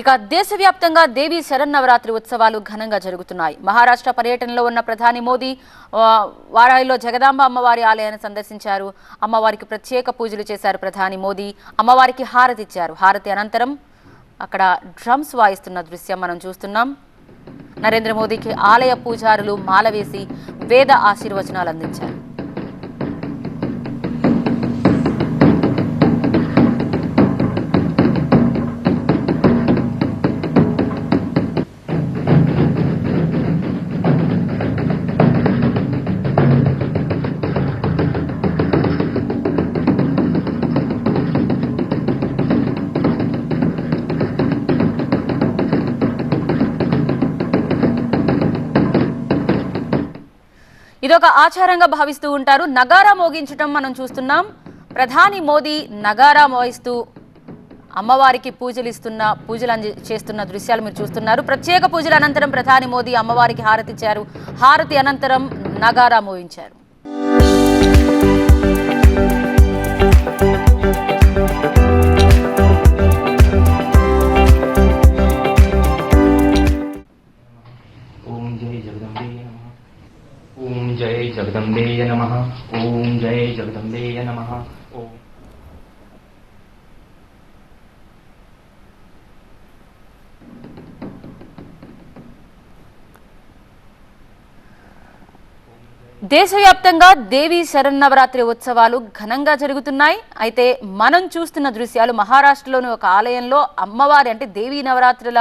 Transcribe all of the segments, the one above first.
ఇక దేశవ్యాప్తంగా దేవీ శరన్నవరాత్రి ఉత్సవాలు ఘనంగా జరుగుతున్నాయి. మహారాష్ట్ర పర్యటనలో ఉన్న ప్రధాని మోదీ వారాయిలో జగదాంబ అమ్మవారి ఆలయాన్ని సందర్శించారు. అమ్మవారికి ప్రత్యేక పూజలు చేశారు ప్రధాని మోదీ. అమ్మవారికి హారతి ఇచ్చారు. హారతి అనంతరం అక్కడ డ్రమ్స్ వాయిస్తున్న దృశ్యం మనం చూస్తున్నాం. నరేంద్ర మోదీకి ఆలయ పూజారులు మాల వేసి వేద ఆశీర్వచనాలు అందించారు. ఇదొక ఆచారంగా భావిస్తూ ఉంటారు. నగారా మోగించటం మనం చూస్తున్నాం. ప్రధాని మోదీ నగారా మోగిస్తూ అమ్మవారికి పూజలు ఇస్తున్న పూజలు చేస్తున్న దృశ్యాలు మీరు చూస్తున్నారు. ప్రత్యేక పూజల అనంతరం ప్రధాని మోదీ అమ్మవారికి హారతిచ్చారు హారతి అనంతరం నగారా మోగించారు ఓం జై జగదంబే. జయ జగదంబేయ నమ. ఓం జయ జగదంబేయ నమ. దేశవ్యాప్తంగా దేవీ శరన్నవరాత్రి ఉత్సవాలు ఘనంగా జరుగుతున్నాయి. అయితే మనం చూస్తున్న దృశ్యాలు మహారాష్ట్రలోని ఒక ఆలయంలో అమ్మవారి అంటే దేవీ నవరాత్రుల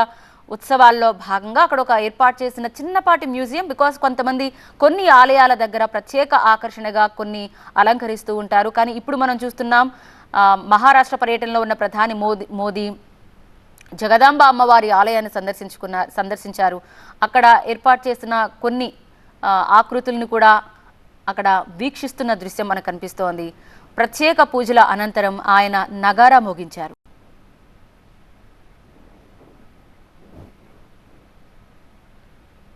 ఉత్సవాల్లో భాగంగా అక్కడ ఒక ఏర్పాటు చేసిన చిన్నపాటి మ్యూజియం బికాస్ కొంతమంది కొన్ని ఆలయాల దగ్గర ప్రత్యేక ఆకర్షణగా కొన్ని అలంకరిస్తూ ఉంటారు. కానీ ఇప్పుడు మనం చూస్తున్నాం మహారాష్ట్ర పర్యటనలో ఉన్న ప్రధాని మోదీ మోదీ జగదాంబ అమ్మవారి ఆలయాన్ని సందర్శించుకున్న సందర్శించారు. అక్కడ ఏర్పాటు చేసిన కొన్ని ఆకృతులను కూడా అక్కడ వీక్షిస్తున్న దృశ్యం మనకు కనిపిస్తోంది. ప్రత్యేక పూజల అనంతరం ఆయన నగారా మోగించారు.